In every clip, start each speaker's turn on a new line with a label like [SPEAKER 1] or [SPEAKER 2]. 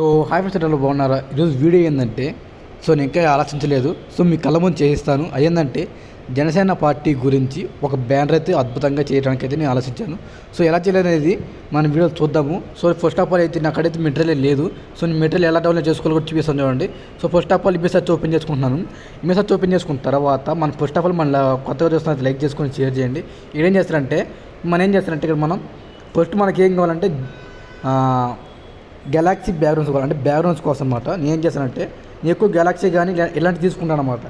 [SPEAKER 1] So hi friends ఎట్లా బాగున్నారా? ఈరోజు వీడియో ఏంటంటే సో నేను ఇంకా ఆలోచించలేదు. సో మీ కళ్ళ ముందు చేయిస్తాను. అదేంటంటే జనసేన పార్టీ గురించి ఒక బ్యానర్ అయితే అద్భుతంగా చేయడానికి అయితే నేను ఆలోచించాను. సో ఎలా చేయాలనేది మన వీడియో చూద్దాము. సో ఫస్ట్ ఆఫ్ ఆల్ అయితే నాకైతే మెటీరియల్ లేదు. సో నేను మెటీరియల్ ఎలా డౌన్లోడ్ చేసుకోవాలో కూడా చూపిస్తాను చూడండి. సో ఫస్ట్ ఆఫ్ ఆల్ ఈ మెసేజ్ ఓపెన్ చేసుకుంటున్నాను. ఈ మెసేజ్ ఓపెన్ చేసుకున్న తర్వాత మన ఫస్ట్ ఆఫ్ ఆల్ మన కొత్తగా చూస్తున్న లైక్ చేసుకొని షేర్ చేయండి. ఏం చేస్తారంటే మనం ఏం చేస్తారంటే ఇక్కడ మనం ఫస్ట్ మనకి ఏం కావాలంటే గెలాక్సీ బ్యాక్గ్రౌండ్స్ కావాలి అంటే బ్యాక్గ్రౌండ్స్ కోసం అనమాట నేను ఏం చేశానంటే నేను ఎక్కువ గెలాక్సీ కానీ ఇలాంటివి తీసుకుంటాను అనమాట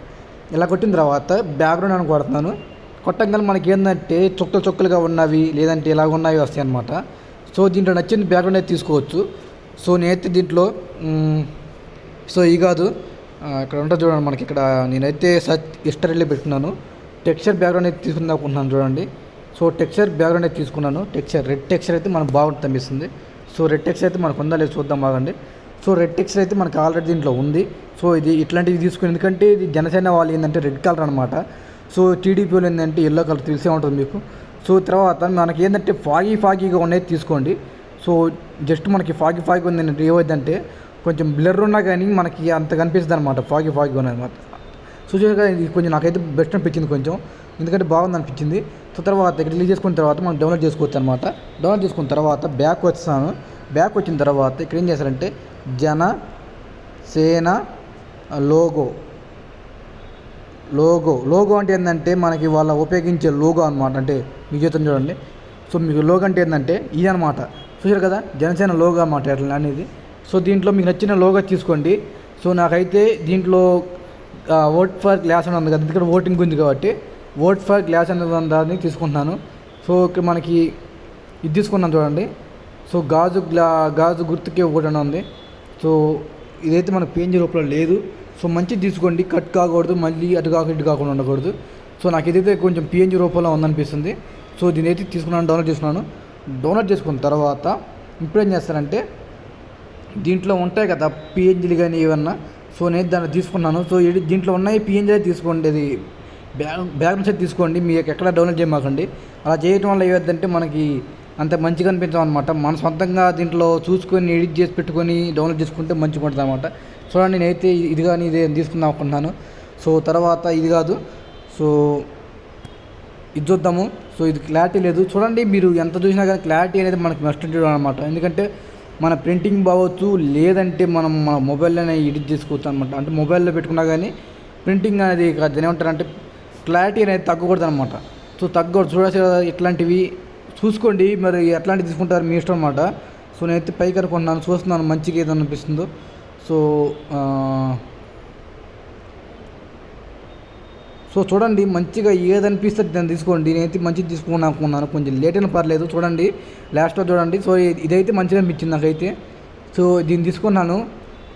[SPEAKER 1] ఇలా కొట్టిన తర్వాత బ్యాక్గ్రౌండ్ అని కొడుతున్నాను కొట్టంగానే మనకి ఏంటంటే చుక్కలు చుక్కలుగా ఉన్నవి లేదంటే ఇలా ఉన్నవి వస్తాయి అనమాట సో దీంట్లో నచ్చిన బ్యాక్గ్రౌండ్ అయితే తీసుకోవచ్చు. సో నేనైతే దీంట్లో సో ఈ కాదు. ఇక్కడ ఉంటుంది చూడండి మనకి ఇక్కడ. నేనైతే సర్చ్ హిస్టరీలో పెట్టుకున్నాను. టెక్స్చర్ బ్యాక్గ్రౌండ్ అయితే తీసుకుందాం అనుకుంటున్నాను చూడండి. సో టెక్స్చర్ బ్యాక్గ్రౌండ్ అయితే తీసుకున్నాను. టెక్స్చర్ రెడ్ టెక్స్చర్ అయితే మనకు బాగుంటుంది అనిపిస్తుంది. సో రెడ్ టెక్స్ అయితే మనకు ఉందా లేదు చూద్దాం బాగండి సో రెడ్ టెక్స్ అయితే మనకు ఆల్రెడీ దీంట్లో ఉంది. సో ఇది ఇట్లాంటివి తీసుకుని ఎందుకంటే ఇది జనసేన వాళ్ళు ఏంటంటే రెడ్ కలర్ అనమాట సో టీడీపీ వాళ్ళు ఏంటంటే ఎల్లో కలర్ తెలిసే ఉంటుంది మీకు. సో తర్వాత మనకి ఏంటంటే ఫాగీ ఫాగీగా ఉన్నది తీసుకోండి. సో జస్ట్ మనకి ఫాగీ ఫాగీ ఉంది ఏమైందంటే కొంచెం బ్లర్ ఉన్నా కానీ మనకి అంత కనిపిస్తుంది అనమాట ఫాగీ ఫాగీ ఉన్నది అనమాట సో ఇది కొంచెం నాకైతే బెస్ట్ అనిపించింది కొంచెం. ఎందుకంటే బాగుంది అనిపించింది. సో తర్వాత ఇక్కడ రిలీజ్ చేసుకున్న తర్వాత మనం డౌన్లోడ్ చేసుకోవచ్చు అనమాట డౌన్లోడ్ చేసుకున్న తర్వాత బ్యాక్ వచ్చాను బ్యాక్ వచ్చిన తర్వాత ఇక్కడ ఏం చేశారంటే జన సేన లోగో. లోగో. లోగో అంటే ఏంటంటే మనకి వాళ్ళ ఉపయోగించే లోగో అనమాట అంటే మీ జీతం చూడండి. సో మీకు లోగో అంటే ఏంటంటే ఇది అనమాట చూసారు కదా? జనసేన లోగో అనమాట అనేది. సో దీంట్లో మీకు నచ్చిన లోగో తీసుకోండి. సో నాకైతే దీంట్లో ఓట్ ఫర్ గ్లాస్ అని ఉంది కదా ఇక్కడ ఓటింగ్ ఉంది కాబట్టి ఓట్ ఫర్ గ్లాస్ అనేది దాన్ని తీసుకుంటున్నాను. సో ఇక్కడ మనకి ఇది తీసుకున్నాను చూడండి. సో గాజు గ్లా గాజు గుర్తుకే ఒకటి అని ఉంది. సో ఇదైతే మనకు పేంజ్ రూపంలో లేదు. సో మంచిది తీసుకోండి కట్ కాకూడదు మళ్ళీ అటు కాక ఇటు కాకుండా ఉండకూడదు. సో నాకు ఇదైతే కొంచెం పిఎన్జి రూపంలో ఉందనిపిస్తుంది. సో దీని అయితే తీసుకున్నాను డౌన్లోడ్ చేసుకున్నాను. డౌన్లోడ్ చేసుకున్న తర్వాత ఇప్పుడు ఏం చేస్తానంటే దీంట్లో ఉంటాయి కదా పిఎన్జీలు కానీ ఏమన్నా సో నేను దాన్ని తీసుకున్నాను. సో దీంట్లో ఉన్నాయి పిఎన్జీ తీసుకోండి. అది బ్యాగ్ బ్యాగ్ నుంచి తీసుకోండి. మీకు ఎక్కడ డౌన్లోడ్ చేయమాకండి. అలా చేయటం వల్ల ఏదంటే మనకి అంత మంచిగా అనిపించాం అనమాట మన సొంతంగా దీంట్లో చూసుకొని ఎడిట్ చేసి పెట్టుకొని డౌన్లోడ్ చేసుకుంటే మంచిగా ఉంటుంది అనమాట చూడండి నేనైతే ఇది కానీ ఇదే తీసుకుందాం అనుకుంటున్నాను. సో తర్వాత ఇది కాదు. సో ఇది చూద్దాము. సో ఇది క్లారిటీ లేదు. చూడండి మీరు ఎంత చూసినా కానీ క్లారిటీ అనేది మనకి మస్ట్ అనమాట ఎందుకంటే మన ప్రింటింగ్ బాగొచ్చు లేదంటే మనం మన మొబైల్లోనే ఎడిట్ చేసుకోవచ్చు అనమాట అంటే మొబైల్లో పెట్టుకున్నా కానీ ప్రింటింగ్ అనేది దాని ఏమంటారంటే క్లారిటీ అనేది తగ్గకూడదు అనమాట సో తగ్గకూడదు. చూడాల్సి ఇట్లాంటివి చూసుకోండి. మరి ఎట్లాంటివి తీసుకుంటారు మీ ఇష్టం అనమాట సో నేనైతే పైకి అనుకుంటున్నాను. చూస్తున్నాను. మంచిగా ఏదో అనిపిస్తుందో. సో ఆ, సో చూడండి మంచిగా ఏదనిపిస్తే దాన్ని తీసుకోండి. నేనైతే మంచిది తీసుకున్నాను అనుకున్నాను. కొంచెం లేట్ అయినా పర్లేదు. చూడండి లాస్ట్లో చూడండి. సో ఇది- ఇదైతే మంచిగా అనిపించింది నాకైతే. సో దీన్ని తీసుకున్నాను.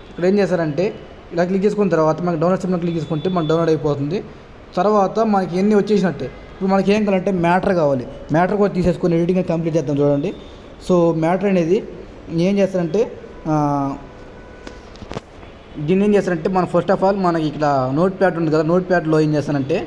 [SPEAKER 1] ఇక్కడ ఏం చేశారంటే ఇలా క్లిక్ చేసుకున్న తర్వాత మనకి డౌన్లోడ్ సిమ్లో క్లిక్ చేసుకుంటే మనకు డౌన్లోడ్ అయిపోతుంది. తర్వాత మనకి ఎన్ని వచ్చేసినట్టే. ఇప్పుడు మనకి ఏం కావాలంటే మ్యాటర్ కావాలి. మ్యాటర్ కూడా తీసేసుకొని ఎడిటింగ్ కంప్లీట్ చేద్దాం చూడండి. సో మ్యాటర్ అనేది ఏం చేస్తారంటే దీన్ని ఏం చేస్తారంటే మనం ఫస్ట్ ఆఫ్ ఆల్ మనకి ఇక్కడ నోట్ ప్యాడ్ ఉంది కదా నోట్ ప్యాడ్లో ఏం చేస్తానంటే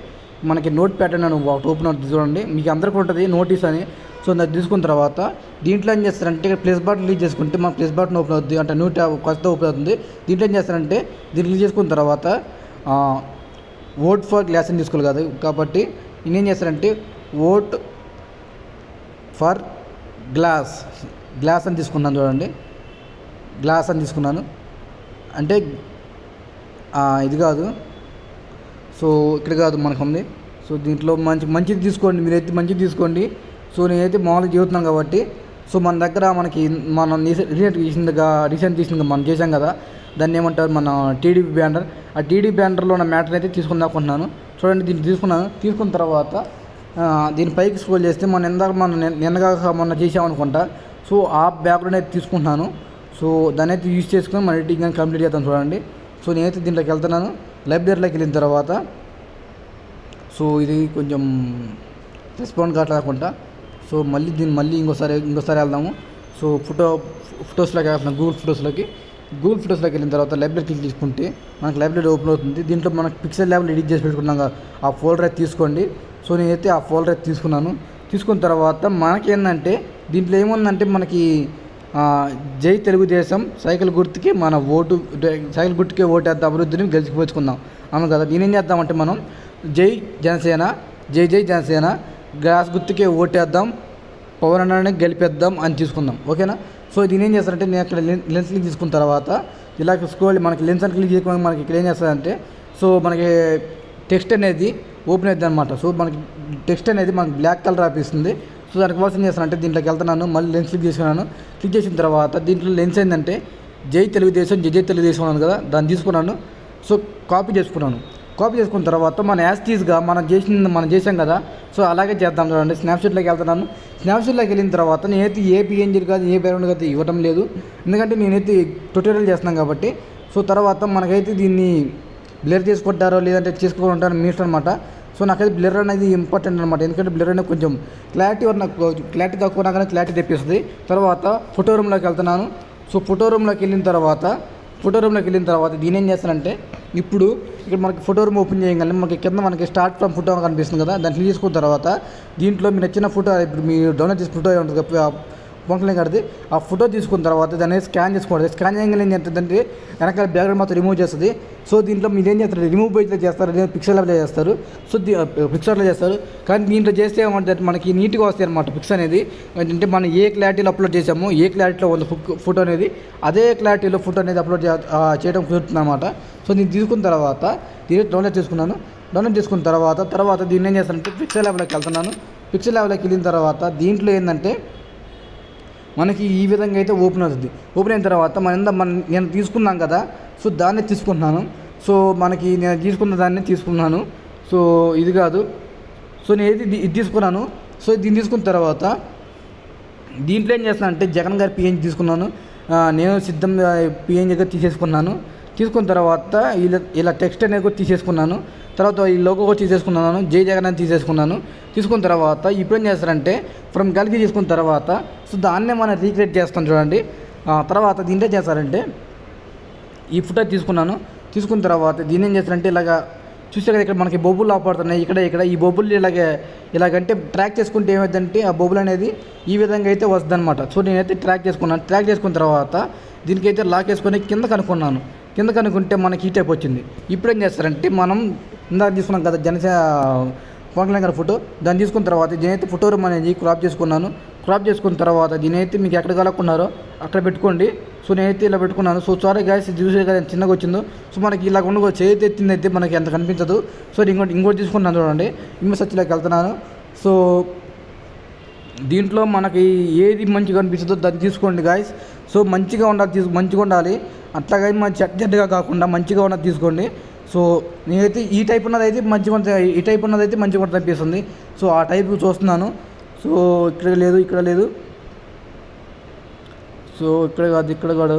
[SPEAKER 1] మనకి నోట్ ప్యాడ్ అని ఒకటి ఓపెన్ అవుతుంది చూడండి మీకు అందరికీ ఉంటుంది నోటీస్ అని. సో అది తీసుకున్న తర్వాత దీంట్లో ఏం చేస్తారంటే ఇక్కడ ప్లస్ బటన్ రిలీజ్ చేసుకుంటే మన ప్లేస్ బటన్ ఓపెన్ అవుతుంది అంటే న్యూ ట్యాబ్ కొత్త ఓపెన్ అవుతుంది. దీంట్లో ఏం చేస్తారంటే దీన్ని రిలీజ్ చేసుకున్న తర్వాత ఓట్ ఫర్ గ్లాస్ అని తీసుకోవాలి కదా. కాబట్టి నేనేం చేస్తారంటే ఓట్ ఫర్ గ్లాస్ గ్లాస్ అని తీసుకున్నాను చూడండి. గ్లాస్ అని తీసుకున్నాను. అంటే ఇది కాదు. సో ఇక్కడ కాదు మనకు ఉంది సో దీంట్లో మంచి మంచిది తీసుకోండి. మీరైతే మంచిది తీసుకోండి. సో నేనైతే మామూలుగా చెబుతున్నాను కాబట్టి సో మన దగ్గర మనకి మనం రీసెంట్ తీసిందిగా రీసెంట్ తీసిందిగా మనం చేసాం కదా దాన్ని ఏమంటారు మన టీడీపీ బ్యానర్. ఆ టీడీపీ బ్యానర్లో ఉన్న మ్యాటర్ అయితే తీసుకుందాం అనుకుంటున్నాను. చూడండి దీన్ని తీసుకున్నాను. తీసుకున్న తర్వాత దీని పైకి స్క్రోల్ చేస్తే మనం ఇందాక మనం నిన్నగా మొన్న చేసామనుకుంటా సో ఆ బ్యాక్గ్రౌండ్ అయితే తీసుకుంటున్నాను. సో దాన్ని అయితే యూజ్ చేసుకుని మన ఎడిటింగ్ కానీ కంప్లీట్ చేద్దాం చూడండి. సో నేనైతే దీంట్లోకి వెళ్తున్నాను. లైబ్రరీలోకి వెళ్ళిన తర్వాత సో ఇది కొంచెం రెస్పాండ్ కావట్లేకుండా సో మళ్ళీ దీన్ని మళ్ళీ ఇంకోసారి ఇంకోసారి వెళ్దాము. సో ఫోటో ఫొటోస్లోకి వెళ్తున్నాం గూగుల్ ఫొటోస్లోకి గూగుల్ ఫొటోస్లోకి వెళ్ళిన తర్వాత లైబ్రరీ క్లిక్ తీసుకుంటే మనకి లైబ్రరీ ఓపెన్ అవుతుంది. దీంట్లో మనకు పిక్సెల్ లెవెల్ ఎడిట్ చేసి పెట్టుకున్నాం కదా, ఆ ఫోల్డర్ అయితే తీసుకోండి. సో నేనైతే ఆ ఫోల్డర్ అయితే తీసుకున్నాను. తీసుకున్న తర్వాత మనకేంటంటే దీంట్లో ఏముందంటే మనకి జై తెలుగుదేశం సైకిల్ గుర్తుకి మన ఓటు సైకిల్ గుర్తుకే ఓటేద్దాం అభివృద్ధిని గెలిచిపోచుకుందాం. అవును కదా దీని ఏం చేద్దామంటే మనం జై జనసేన జై జై జనసేన గ్యాస్ గుర్తుకే ఓటేద్దాం పవన్ అన్నని గెలిపేద్దాం అని తీసుకుందాం. ఓకేనా? సో దీని ఏం చేస్తారంటే నేను అక్కడ లెన్స్ క్లిక్ తీసుకున్న తర్వాత ఇలా స్క్రోల్ మనకి లెన్స్ అని క్లిక్ చేయకుండా మనకి ఇక్కడ ఏం చేస్తుందంటే సో మనకి టెక్స్ట్ అనేది ఓపెన్ అవుతుంది అనమాట సో మనకి టెక్స్ట్ అనేది మనకి బ్లాక్ కలర్ ఆపిస్తుంది. సో దానికి కోసం చేస్తాను అంటే దీంట్లోకి వెళ్తున్నాను మళ్ళీ లెన్స్ క్లిక్ చేసుకున్నాను. క్లిక్ చేసిన తర్వాత దీంట్లో లెన్స్ ఏంటంటే జై తెలుగుదేశం జై జై తెలుగుదేశం అన్నాను కదా దాన్ని తీసుకున్నాను. సో కాపీ చేసుకున్నాను. కాపీ చేసుకున్న తర్వాత మన యాస్టీస్గా మనం చేసిన మనం చేసాం కదా సో అలాగే చేద్దాం చూడండి. స్నాప్షాట్లోకి వెళ్తున్నాను. స్నాప్షాట్లోకి వెళ్ళిన తర్వాత నేనైతే ఏ పిఎన్జీ కాదు ఏ బ్యాక్గ్రౌండ్ కాదు ఇవ్వడం లేదు. ఎందుకంటే నేనైతే ట్యూటోరియల్ చేస్తున్నాను కాబట్టి సో తర్వాత మనకైతే దీన్ని బ్లర్ చేసుకుంటారో లేదంటే చేసుకుంటారో మీ ఇష్టం అనమాట సో నాకైతే బ్లర్ అనేది ఇంపార్టెంట్ అనమాట ఎందుకంటే బ్లర్ అనేది కొంచెం క్లారిటీ నాకు క్లారిటీ తక్కువ కానీ క్లారిటీ తెప్పిస్తుంది. తర్వాత ఫోటో రూమ్లోకి వెళ్తున్నాను. సో ఫోటో రూమ్లోకి వెళ్ళిన తర్వాత ఫోటో రూమ్లోకి వెళ్ళిన తర్వాత దీని ఏం చేస్తానంటే ఇప్పుడు ఇక్కడ మనకి ఫోటో రూమ్ ఓపెన్ చేయగానే మనకి కింద మనకి స్టార్ట్ ఫ్రమ్ ఫోటో కనిపిస్తుంది కదా దాన్ని తీసుకున్న తర్వాత దీంట్లో మీరు నచ్చిన ఫోటో ఇప్పుడు మీరు డౌన్లోడ్ చేసిన ఫోటో ఉంటుంది కదా, కడితే ఆ ఫోటో తీసుకున్న తర్వాత దాన్ని స్కాన్ చేసుకోండి స్కాన్ చేయగానే ఏం చేస్తుందంటే వెనకాల బ్యాక్గ్రౌండ్ మొత్తం రిమూవ్ చేస్తుంది. సో దీంట్లో మీరు ఏం చేస్తారు? రిమూవ్ పేజ్లో చేస్తారు లేదా పిక్చర్ లెవెల్లో చేస్తారు. సో పిక్చర్లో చేస్తారు. కానీ దీంట్లో చేస్తే ఏమంటే మనకి నీట్గా వస్తాయి అనమాట పిక్స్ అనేది. అంటే మనం ఏ క్లారిటీలో అప్లోడ్ చేసాము ఏ క్లారిటీలో ఉంది ఫోటో అనేది అదే క్లారిటీలో ఫోటో అనేది అప్లోడ్ చేయడం కుదురుతుంది అనమాట సో నేను తీసుకున్న తర్వాత దీన్ని డౌన్లోడ్ చేసుకున్నాను. డౌన్లోడ్ చేసుకున్న తర్వాత తర్వాత దీన్ని ఏం చేస్తానంటే పిక్చర్ లెవెల్కి వెళ్తున్నాను. పిక్చర్ లెవెల్కి వెళ్ళిన తర్వాత దీంట్లో ఏంటంటే మనకి ఈ విధంగా అయితే ఓపెన్ అవుతుంది. ఓపెన్ అయిన తర్వాత మన ఇందా మన నేను తీసుకున్నాం కదా సో దాన్ని తీసుకుంటున్నాను. సో మనకి నేను తీసుకున్న దాన్ని తీసుకున్నాను. సో ఇది కాదు. సో నేను ఏది ఇది తీసుకున్నాను. సో దీన్ని తీసుకున్న తర్వాత దీంట్లో ఏం చేస్తున్నాను అంటే జగన్ గారి పిఎన్జి తీసుకున్నాను. నేను సిద్ధం దగ్గర తీసేసుకున్నాను. తీసుకున్న తర్వాత ఇలా ఇలా టెక్స్ట్ అనేది కూడా తీసేసుకున్నాను. తర్వాత ఈ లోగో తీసేసుకున్నాను జై జగన్ అని తీసేసుకున్నాను. తీసుకున్న తర్వాత ఇప్పుడు ఏం చేస్తారంటే ఫ్రమ్ గల్కి తీసుకున్న తర్వాత సో దాన్నే మనం రీక్రియేట్ చేస్తాం చూడండి. ఆ, తర్వాత దీంట్లో చేస్తారంటే ఈ ఫోటో తీసుకున్నాను. తీసుకున్న తర్వాత దీన్ని ఏం చేస్తారంటే ఇలాగా చూస్తే కదా ఇక్కడ మనకి బొబ్బులు ఆపడుతున్నాయి ఇక్కడ ఇక్కడ. ఈ బొబ్బులు ఇలాగే ఇలాగంటే ట్రాక్ చేసుకుంటే ఏమైందంటే ఆ బొబ్బులు అనేది ఈ విధంగా అయితే వస్తుంది అనమాట సో నేనైతే ట్రాక్ చేసుకున్నాను. ట్రాక్ చేసుకున్న తర్వాత దీనికైతే లాక్ వేసుకొని కింద కనుక్కున్నాను. కింద కనుక్కుంటే మనకి ఈ టైప్ వచ్చింది. ఇప్పుడు ఏం చేస్తారంటే మనం ఇందాక తీసుకున్నాం కదా జనసే పవన్ కళ్యాణ్ గారి ఫోటో. దాన్ని తీసుకున్న తర్వాత దీనైతే ఫోటో రూమ్ అనేది క్రాప్ చేసుకున్నాను. క్రాప్ చేసుకున్న తర్వాత దీనైతే మీకు ఎక్కడ కలగకున్నారో అక్కడ పెట్టుకోండి. సో నేనైతే ఇలా పెట్టుకున్నాను. సో సారీ గ్యాస్ చూసే కదా చిన్నగా వచ్చిందో. సో మనకి ఇలా ఉండగా చేతి ఎత్తింది అయితే మనకి ఎంత కనిపించదు. సో ఇంకోటి ఇంకోటి తీసుకున్నాను చూడండి. ఇమ్మ సచ్చిలోకి వెళ్తున్నాను. సో దీంట్లో మనకి ఏది మంచిగా అనిపిస్తుందో దాన్ని తీసుకోండి గాయస్ సో మంచిగా ఉండాలి తీసు మంచిగా ఉండాలి. అట్లాగే మన చెడ్డ చెడ్డగా కాకుండా మంచిగా ఉన్నది తీసుకోండి. సో నేనైతే ఈ టైప్ ఉన్నదైతే మంచి మంచిగా ఈ టైప్ ఉన్నదైతే మంచి మంచిగా తప్పిస్తుంది. అనిపిస్తుంది సో ఆ టైప్ చూస్తున్నాను. సో ఇక్కడ లేదు ఇక్కడ లేదు. సో ఇక్కడ కాదు ఇక్కడ కాదు.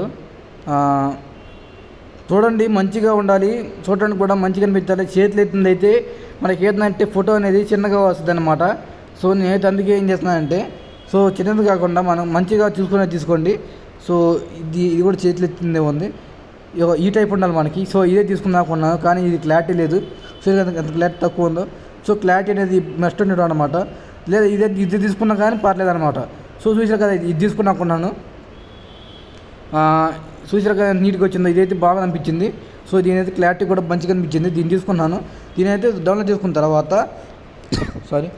[SPEAKER 1] చూడండి మంచిగా ఉండాలి. చూడడానికి కూడా మంచిగా అనిపించాలి. చేతులు ఎత్తుంది అయితే మనకి ఏంటంటే ఫోటో అనేది చిన్నగా వస్తుంది అనమాట సో నేనైతే అందుకే ఏం చేస్తున్నానంటే సో చిన్నది కాకుండా మనం మంచిగా చూసుకునే తీసుకోండి. సో ఇది ఇది కూడా చేతులు ఎత్తిందే ఉంది. ఈ టైప్ ఉండాలి మనకి. సో ఇదే తీసుకుందాం అనుకున్నాను కానీ ఇది క్లారిటీ లేదు. సో ఇది ఎంత క్లారిటీ తక్కువ ఉందో. సో క్లారిటీ అనేది మెస్ట్ ఉండడం అనమాట లేదా ఇదే ఇది తీసుకున్నా కానీ పర్లేదు అనమాట సో చూసారు కదా ఇది ఇది తీసుకున్నా అనుకున్నాను. చూసారు కదా నీట్గా వచ్చిందో ఇదైతే బాగా అనిపించింది. సో దీని అయితే క్లారిటీ కూడా మంచిగా అనిపించింది. దీన్ని తీసుకున్నాను. దీని అయితే డౌన్లోడ్ చేసుకున్న తర్వాత సారీ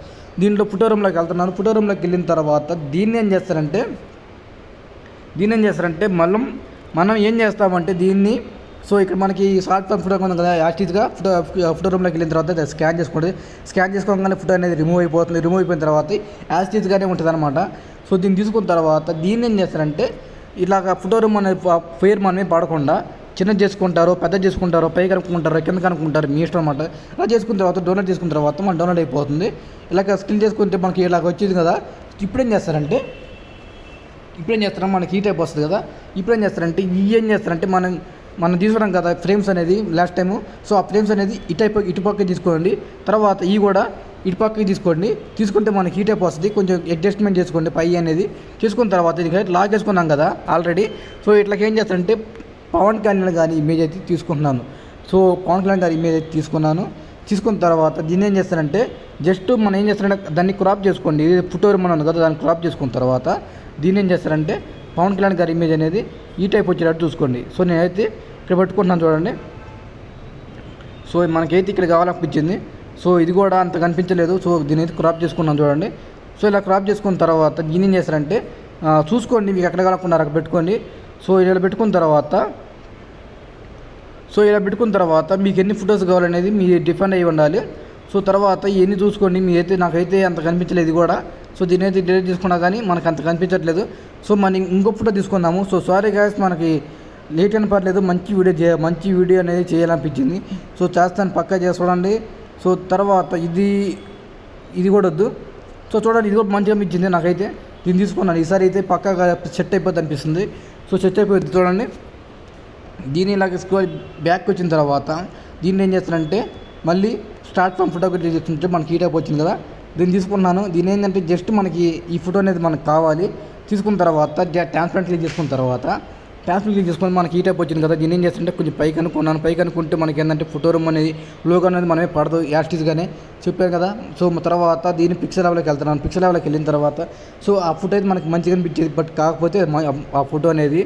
[SPEAKER 1] దీంట్లో ఫోటో రూమ్లోకి వెళ్తున్నాను. ఫోటో రూమ్లోకి వెళ్ళిన తర్వాత దీన్ని ఏం చేస్తారంటే దీన్ని ఏం చేస్తారంటే మళ్ళీ మనం ఏం చేస్తామంటే దీన్ని సో ఇక్కడ మనకి షార్ట్ ఫామ్ ఫోటో ఉంది కదా యాక్టివ్గా ఫోటో ఫోటో రూమ్లోకి వెళ్ళిన తర్వాత స్కాన్ చేసుకోండి. స్కాన్ చేసుకోగానే ఫోటో అనేది రిమూవ్ అయిపోతుంది. రిమూవ్ అయిపోయిన తర్వాత యాక్టివ్గానే ఉంటుంది అనమాట సో దీన్ని తీసుకున్న తర్వాత దీన్ని ఏం చేస్తారంటే ఇలాగ ఫోటో రూమ్ అనే ప- పేరు మనమే పడకుండా చిన్నది చేసుకుంటారో పెద్ద చేసుకుంటారో పై కనుక్కుంటారు కింద కనుక్కుంటారు మీ ఇష్టం అనమాట అలా చేసుకున్న తర్వాత డౌన్లోడ్ చేసుకున్న తర్వాత మనం డౌన్లోడ్ అయిపోతుంది. ఇలాగ స్కిల్ చేసుకుంటే మనకి ఇలాగ వచ్చింది కదా. ఇప్పుడు ఏం చేస్తారంటే ఇప్పుడు ఏం మనకి ఈ టైప్ వస్తుంది కదా. ఇప్పుడు ఏం చేస్తారంటే ఈ ఏం చేస్తారంటే మనం మనం తీసుకున్నాం కదా ఫ్రేమ్స్ అనేది లాస్ట్ టైము సో ఆ ఫ్రేమ్స్ అనేది ఇటు ఇటుపక్క తీసుకోండి. తర్వాత ఈ కూడా ఇటుపక్కకి తీసుకోండి. తీసుకుంటే మనకి హీట్ టైప్ వస్తుంది కొంచెం అడ్జస్ట్మెంట్ చేసుకోండి పై అనేది. చేసుకున్న తర్వాత ఇది లాక్ చేసుకున్నాం కదా ఆల్రెడీ సో ఇట్లకి ఏం చేస్తారంటే పవన్ కళ్యాణ్ గారి ఇమేజ్ అయితే తీసుకుంటున్నాను. సో పవన్ కళ్యాణ్ గారి ఇమేజ్ అయితే తీసుకున్నాను. తీసుకున్న తర్వాత దీన్ని ఏం చేస్తారంటే జస్ట్ మనం ఏం చేస్తారంటే దాన్ని క్రాప్ చేసుకోండి. ఇది ఫుటోర్ మనం ఉంది కదా దాన్ని క్రాప్ చేసుకున్న తర్వాత దీన్ని ఏం చేస్తారంటే పవన్ కళ్యాణ్ గారి ఇమేజ్ అనేది ఈ టైప్ వచ్చేటట్టు చూసుకోండి. సో నేనైతే ఇక్కడ పెట్టుకుంటున్నాను చూడండి. సో మనకైతే ఇక్కడ కావాలనిపించింది. సో ఇది కూడా అంత కనిపించలేదు. సో దీని అయితే క్రాప్ చేసుకున్నాను చూడండి. సో ఇలా క్రాప్ చేసుకున్న తర్వాత దీన్ని ఏం చేస్తారంటే చూసుకోండి మీకు ఎక్కడ కాలకున్నారు అక్కడ పెట్టుకోండి. సో ఇలా పెట్టుకున్న తర్వాత సో ఇలా పెట్టుకున్న తర్వాత మీకు ఎన్ని ఫొటోస్ కావాలనేది మీ డిఫెండ్ అయి ఉండాలి. సో తర్వాత ఇవన్నీ చూసుకోండి. మీ అయితే నాకైతే అంత కనిపించలేదు ఇది కూడా. సో దీని అయితే డిలీట్ చేసుకున్నా కానీ మనకు అంత కనిపించట్లేదు. సో మనం ఇంకో ఫోటో తీసుకుందాము. సో సారీ గాయస్ మనకి లేట్ అని పర్లేదు. మంచి వీడియో చే మంచి వీడియో అనేది చేయాలనిపించింది. సో చేస్తాను పక్కా చేసుకోండి సో తర్వాత ఇది ఇది కూడా వద్దు. సో చూడండి ఇది కూడా మంచిగా అనిపించింది నాకైతే. దీన్ని తీసుకున్నాను. ఈసారి అయితే పక్కాగా సెట్ అయిపోద్ది అనిపిస్తుంది. సో సెట్ అయిపోద్ది చూడండి. దీన్ని ఇలాగ స్కోర్ బ్యాక్ వచ్చిన తర్వాత దీన్ని ఏం చేస్తానంటే మళ్ళీ స్టార్ట్ ఫ్రమ్ ఫోటోగ్రఫీ చేస్తుంటే మనకి ఈ టైప్ వచ్చింది కదా. దీన్ని తీసుకున్నాను. దీని ఏంటంటే జస్ట్ మనకి ఈ ఫోటో అనేది మనకు కావాలి. తీసుకున్న తర్వాత ట్రాన్స్పరెంట్ క్లిక్ చేసుకున్న తర్వాత ట్రాన్స్పరెంట్ క్లిక్ చేసుకుని మనకి ఈ టైప్ వచ్చింది కదా. దీన్ని ఏం చేస్తుంటే కొంచెం పైకి అనుకున్నాను పైకి అనుకుంటే మనకి ఏంటంటే ఫోటో రూమ్ అనేది లోగో అనేది మనమే పడదు. యాస్టీస్గానే చెప్పాను కదా. సో తర్వాత దీన్ని పిక్సెల్ లెవెల్కి వెళ్తున్నాను. పిక్సెల్ లెవెల్కి వెళ్ళిన తర్వాత సో ఆ ఫోటో అయితే మనకి మంచిగా అనిపించేది. బట్ కాకపోతే ఆ ఫోటో అనేది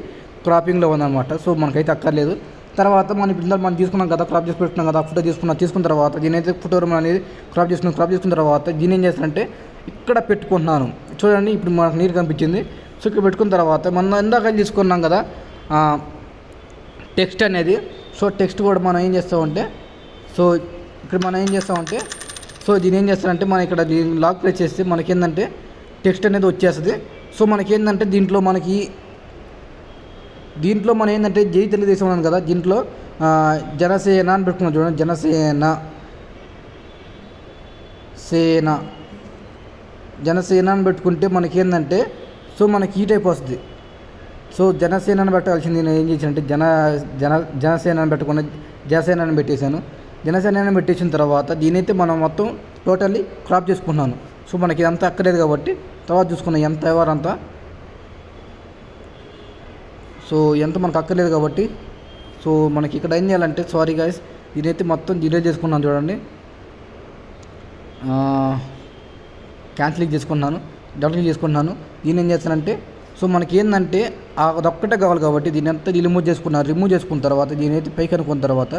[SPEAKER 1] క్రాపింగ్లో ఉందన్నమాట. సో మనకైతే అక్కర్లేదు. తర్వాత మనం ఇప్పుడు మనం తీసుకున్నాం కదా క్రాప్ చేసి పెట్టుకున్నాం కదా ఫోటో తీసుకున్నాం తీసుకున్న తర్వాత దీని అయితే ఫోటో రూమ్ అనేది క్రాప్ చేసుకున్నాం క్రాప్ చేసుకున్న తర్వాత దీన్ని ఏం చేస్తానంటే ఇక్కడ పెట్టుకుంటున్నాను. చూడండి ఇప్పుడు మనకు నీరు కనిపించింది. సో ఇక్కడ పెట్టుకున్న తర్వాత మనం ఇందాక తీసుకున్నాం కదా టెక్స్ట్ అనేది. సో టెక్స్ట్ కూడా మనం ఏం చేస్తామంటే సో ఇక్కడ మనం ఏం చేస్తామంటే సో దీని ఏం చేస్తారంటే మనం ఇక్కడ దీన్ని లాక్ ప్రెస్ చేస్తే మనకి ఏంటంటే టెక్స్ట్ అనేది వచ్చేస్తుంది. సో మనకి ఏంటంటే దీంట్లో మనకి దీంట్లో మనం ఏంటంటే జై తెలుగుదేశం ఉన్నాను కదా దీంట్లో జనసేన అని పెట్టుకున్నాం చూడండి జనసేన. సేన. జనసేన అని పెట్టుకుంటే మనకి ఏంటంటే సో మనకి ఈ టైప్ వస్తుంది. సో జనసేన అని పెట్టాల్సింది నేను ఏం చేశానంటే జన జన జనసేన అని పెట్టుకున్న జనసేన అని పెట్టేశాను. జనసేన అని పెట్టేసిన తర్వాత దీనైతే మనం మొత్తం టోటల్లీ క్రాప్ చేసుకున్నాను సో మనకి ఇదంతా అక్కర్లేదు కాబట్టి తర్వాత చూసుకున్నాం ఎంత ఎవరంతా సో ఎంత మనకు అక్కర్లేదు కాబట్టి సో మనకి ఇక్కడ ఏం చేయాలంటే సారీ గాయస్ దీనైతే మొత్తం డిలీట్ చేసుకున్నాను చూడండి. క్యాన్సిల్ చేసుకున్నాను డబుల్ క్లిక్ చేసుకున్నాను. దీన్ని ఏం చేస్తానంటే సో మనకి ఏంటంటే అదొక్కటే కావాలి కాబట్టి దీని అంతా రిమూవ్ చేసుకున్నాను రిమూవ్ చేసుకున్న తర్వాత దీని అయితే పైకి అనుకున్న తర్వాత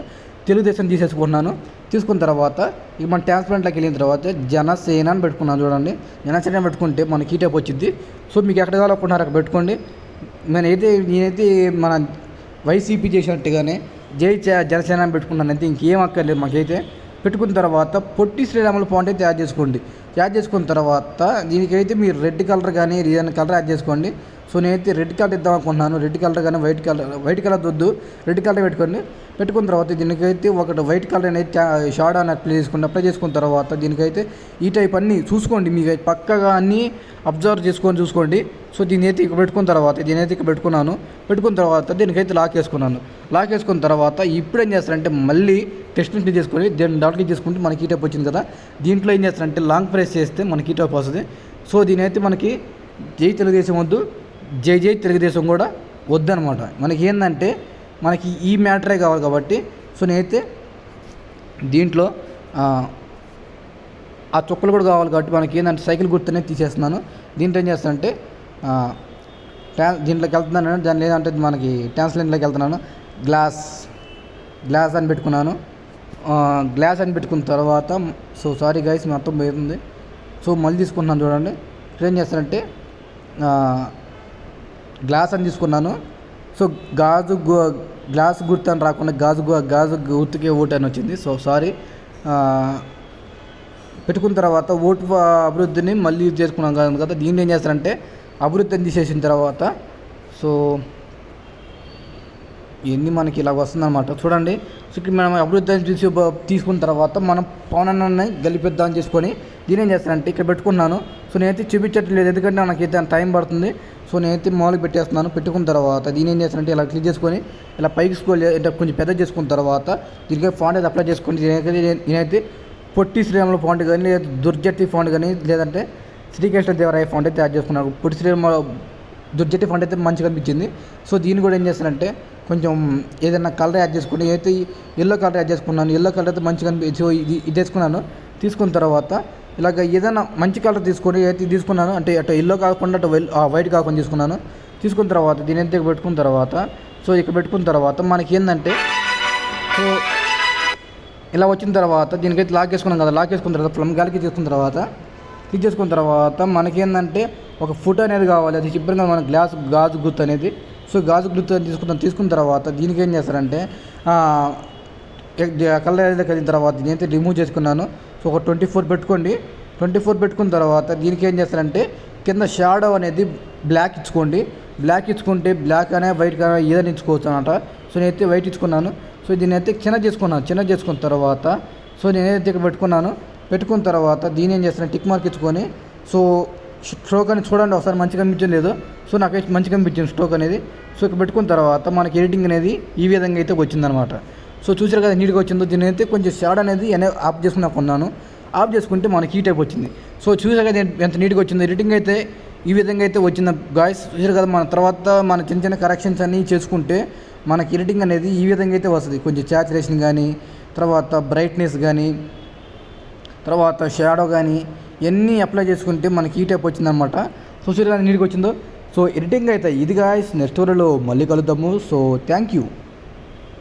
[SPEAKER 1] తెలుగుదేశం తీసేసుకున్నాను తీసుకున్న తర్వాత ఇక మన ట్రాన్స్పరెంట్లోకి వెళ్ళిన తర్వాత జనసేన అని పెట్టుకున్నాను చూడండి. జనసేన పెట్టుకుంటే మనకి ఈ టైప్ వచ్చింది. సో మీకు ఎక్కడ కావాలనుకుంటున్నారు అక్కడ పెట్టుకోండి. నేనైతే నేనైతే మన వైసీపీ చేసినట్టుగానే జై చ- జనసేన పెట్టుకున్నానైతే పెట్టుకున్నాను అయితే ఇంకేం అక్కర్లేదు మాకైతే. పెట్టుకున్న తర్వాత పొట్టి శ్రీరాములు పాయింట్ అయితే యాడ్ చేసుకోండి. యాడ్ చేసుకున్న తర్వాత దీనికైతే మీరు రెడ్ కలర్ కానీ ఏదైనా కలర్ యాడ్ చేసుకోండి. సో నేనైతే రెడ్ కలర్ ఇద్దాం అనుకుంటున్నాను. రెడ్ కలర్ కానీ వైట్ కలర్ వైట్ కలర్ వద్దు. రెడ్ కలర్ పెట్టుకోండి. పెట్టుకున్న తర్వాత దీనికైతే ఒకటి వైట్ కలర్ అనేది షార్ట్ అని అప్లై చేసుకోండి అప్లై చేసుకున్న తర్వాత దీనికైతే ఈ టైప్ అన్నీ చూసుకోండి. మీకు పక్కగా అన్నీ అబ్జర్వ్ చేసుకొని చూసుకోండి. సో దీని అయితే ఇక్కడ పెట్టుకున్న తర్వాత దీని అయితే ఇక్కడ పెట్టుకున్నాను. పెట్టుకున్న తర్వాత దీనికైతే లాక్ వేసుకున్నాను లాక్ వేసుకున్న తర్వాత ఇప్పుడు ఏం చేస్తారంటే మళ్ళీ టెస్ట్ క్లిక్ చేసుకొని దీన్ని డాక్టర్ చేసుకుంటే మనకి ఈ టైప్ వచ్చింది కదా. దీంట్లో ఏం చేస్తారంటే లాంగ్ ప్రెస్ చేస్తే మనకి ఈ టైప్ వస్తుంది. సో దీనైతే మనకి జై తెలుగుదేశం వద్దు జై జై తెలుగుదేశం కూడా వద్దనమాట. మనకి ఏంటంటే మనకి ఈ మ్యాటరే కావాలి కాబట్టి సో నేనైతే దీంట్లో ఆ, చుక్కలు కూడా కావాలి కాబట్టి మనకి ఏంటంటే సైకిల్ గుర్తునే తీసేస్తున్నాను. దీంట్లో ఏం చేస్తానంటే ఆ, ట్రా దీంట్లోకి వెళ్తున్నాను దాని లేదంటే మనకి ట్రాన్స్లైన్లోకి వెళ్తున్నాను. గ్లాస్ గ్లాస్ అని పెట్టుకున్నాను. గ్లాస్ అని పెట్టుకున్న తర్వాత సో సారీ గైస్ మొత్తం పోతుంది సో మళ్ళీ తీసుకున్నాను చూడండి. ఏం చేస్తానంటే గ్లాస్ అని తీసుకున్నాను. సో గాజు గ్లాస్ గుర్తు అని రాకుండా గాజు గాజు గుర్తుకే ఓటు అని వచ్చింది. So sorry. పెట్టుకున్న తర్వాత ఓటు అభివృద్ధిని మళ్ళీ యూజ్ చేసుకున్నాం కదా దీన్ని ఏం చేస్తారంటే అభివృద్ధిని తీసేసిన తర్వాత సో ఇవన్నీ మనకి ఇలా వస్తుందన్నమాట. చూడండి సో ఇక్కడ మనం అభివృద్ధి చూసి తీసుకున్న తర్వాత మనం పవన్ అన్నని గెలిపిద్దాం చేసుకొని దీని ఏం చేస్తానంటే ఇక్కడ పెట్టుకున్నాను. సో నేనైతే చూపించట్లేదు ఎందుకంటే నాకైతే టైం పడుతుంది. సో నేనైతే మామూలుగా పెట్టేస్తున్నాను. పెట్టుకున్న తర్వాత దీని ఏం చేస్తానంటే ఇలా క్లిక్ చేసుకొని ఇలా పైకి స్కూల్ కొంచెం పెద్ద చేసుకున్న తర్వాత దీనికి ఫాంట్ అయితే అప్లై చేసుకొని నేనైతే పొట్టి శ్రీరాముల ఫాంట్ కానీ లేదా దుర్జట్టి ఫాంట్ కానీ లేదంటే శ్రీకృష్ణ దేవరాయ ఫాంట్ అయితే యాడ్ చేసుకున్నాను పొట్టి శ్రీరామ దుర్జట్టి ఫాంట్ అయితే మంచిగా అనిపించింది. సో దీన్ని కూడా ఏం చేస్తానంటే కొంచెం ఏదైనా కలర్ యాడ్ చేసుకుని అయితే ఎల్లో కలర్ యాడ్ చేసుకున్నాను ఎల్లో కలర్ అయితే మంచిగా అనిపించి సో ఇది ఇది తెచ్చుకున్నాను తీసుకున్న తర్వాత ఇలాగ ఏదైనా మంచి కలర్ తీసుకొని అయితే తీసుకున్నాను అంటే అటు ఎల్లో కాకుండా అటు వైట్ కాకుండా తీసుకున్నాను. తీసుకున్న తర్వాత దీని ఎంత పెట్టుకున్న తర్వాత సో ఇక్కడ పెట్టుకున్న తర్వాత మనకి ఏంటంటే సో ఇలా వచ్చిన తర్వాత దీనికైతే లాక్ వేసుకున్నాం కదా లాక్ వేసుకున్న తర్వాత ప్లమ్ గాలికి తీసుకున్న తర్వాత తీసేసుకున్న తర్వాత మనకి ఏంటంటే ఒక ఫుట్ అనేది కావాలి. అది చెప్పిన మన గ్లాస్ గాజు గుర్తు అనేది సో గాజు గుర్తు అని తీసుకున్న తర్వాత దీనికి ఏం చేస్తారంటే కలర్ ఏదైతే కలిగిన తర్వాత నేనైతే రిమూవ్ చేసుకున్నాను. సో ఒక ట్వంటీ ఫోర్ పెట్టుకోండి. ట్వంటీ ఫోర్ పెట్టుకున్న తర్వాత దీనికి ఏం చేస్తారంటే కింద షాడో అనేది బ్లాక్ ఇచ్చుకోండి. బ్లాక్ ఇచ్చుకుంటే బ్లాక్ అనే వైట్ కానీ ఏదైనా ఇచ్చుకోవచ్చు అనమాట. సో నేనైతే వైట్ ఇచ్చుకున్నాను. సో దీన్ని అయితే చిన్న చేసుకున్నాను. చిన్న చేసుకున్న తర్వాత సో నేనైతే ఇక్కడ పెట్టుకున్నాను. పెట్టుకున్న తర్వాత దీని ఏం చేస్తాను టిక్ మార్క్ ఇచ్చుకొని సో స్ట్రోక్ అని చూడండి ఒకసారి మంచిగా కనిపించడం లేదు. సో నాకైతే మంచిగా కనిపించింది స్ట్రోక్ అనేది. సో ఇక్కడ పెట్టుకున్న తర్వాత మనకి ఎడిటింగ్ అనేది ఈ విధంగా అయితే వచ్చిందనమాట సో చూసారు కదా నీట్గా వచ్చిందో దీని అయితే కొంచెం షాడ్ అనేది ఆఫ్ చేసుకున్నా కొన్నాను. ఆఫ్ చేసుకుంటే మనకి హీట్ అయిపోయి వచ్చింది సో చూసారు కదా ఎంత నీట్గా వచ్చిందో ఎడిటింగ్ అయితే ఈ విధంగా అయితే వచ్చింది. గాయస్ చూసారు కదా మన తర్వాత మన చిన్న చిన్న కరెక్షన్స్ అన్నీ చేసుకుంటే మనకి ఎడిటింగ్ అనేది ఈ విధంగా అయితే వస్తుంది. కొంచెం సాచురేషన్ కానీ తర్వాత బ్రైట్నెస్ కానీ తర్వాత షాడో కానీ ఇవన్నీ అప్లై చేసుకుంటే మనకి ఈ టైప్ వచ్చిందనమాట సో చూసారు నీట్గా వచ్చిందో. సో ఎడిటింగ్ అయితే ఇది గాయస్ నెక్స్ట్ స్టోరీలో మళ్ళీ కలుద్దాము. So thank you